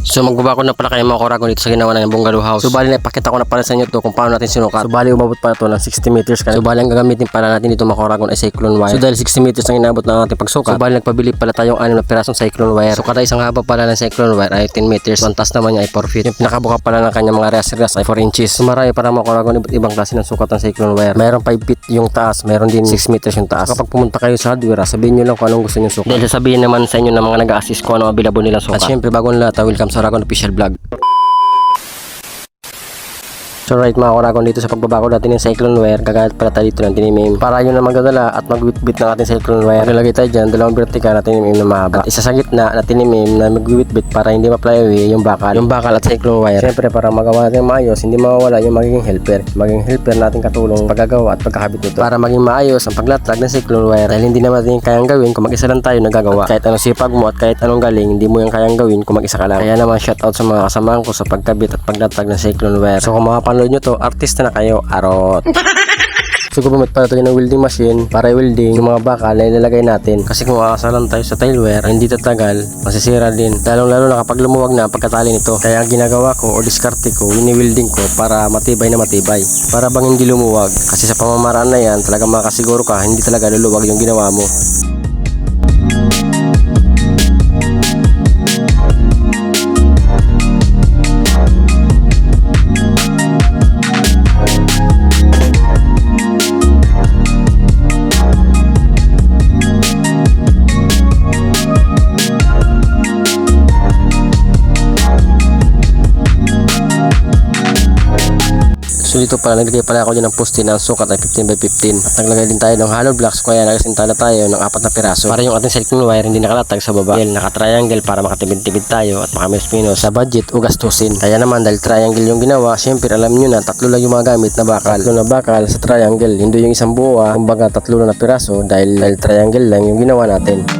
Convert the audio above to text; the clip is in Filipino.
So magbabako na pala kayo mga koragon dito sa ginawa ng bungalow house. So bali na ipakita ko na pala sa inyo to kung paano natin sinukat. So bali umabot pa ito ng 60 meters. So bali ang gagamitin pala natin dito mga koragon ay cyclone wire. So dahil 60 meters ang inabot na natin pagsukat. So bali nagpabili pala tayong anim na pirasong cyclone wire. So kada isang haba pala ng cyclone wire ay 10 meters. So ang taas naman niya ay 4 feet. Yung pinakabuka pala ng kanyang mga reas ay 4 inches. So marami para mga koragon iba't ibang klase ng sukat ng cyclone wire. Mayroon 5 feet yung taas, mayroon din 6 meters yung taas. So kapag pumunta kayo sa hardware, sabihin nyo lang kung anong gusto nyo sukat. Dahil sasabihin naman sa inyo ng mga nag-assist kung ano available nilang sukat. At syempre bago ah, welcome sa Ragon Official Vlog. So right mga koragon dito sa pagbabako natin ng cyclone wire, gagamit pala tayo dito ng tinimim. Para yun na magdadala at magwitbit ng ating cyclone wire. Maglagay tayo dyan, dalawang vertical na tinimim na mahaba. At isa sa gitna na tinimim na magwitbit para hindi ma-fly away yung bakal. Yung bakal at cyclone wire. Siyempre para magawa natin maayos, hindi mawawala yung magiging helper. Magiging helper natin katulong paggagawa at pagkakabit nito. Para maging maayos ang paglatag ng cyclone wire. Dahil hindi naman natin kayang gawin kung mag-isa lang tayo nagagawa. At kahit anong sipag mo at kahit anong galing, hindi mo yung kayang gawin kung mag-isa ka lang. Kaya naman shoutout sa mga kasamahan ko sa pagkabit at paglatag ng cyclone wire. So kung makapanood nyo to, artista na kayo, arot. So gumamit pala tayo ng welding machine para i-welding yung mga bakal na ilalagay natin. Kasi kung aasalan tayo sa tile hindi tatagal, masisira din. Lalong lalo na kapag lumuwag na pagkatali nito. Kaya ang ginagawa ko o diskarte ko, wini-welding ko para matibay na matibay. Para bang hindi lumuwag. Kasi sa pamamaraan na yan, talagang makasiguro ka, hindi talaga luluwag yung ginawa mo. So dito pala naglagay pala ako dyan ng poste ng sukat ay 15 by 15 at naglagay din tayo ng hollow blocks kaya nagasintala tayo ng apat na piraso. Para yung ating cyclone wire hindi nakalatag sa baba. Dahil naka-triangle para makatibid-tibid tayo at makaminos-minos sa budget o gastusin. Kaya naman dahil triangle yung ginawa syempre alam nyo na tatlo lang yung mga gamit na bakal. Tatlo na bakal sa triangle hindi yung isang buo ah. Kumbaga tatlo na piraso dahil, dahil triangle lang yung ginawa natin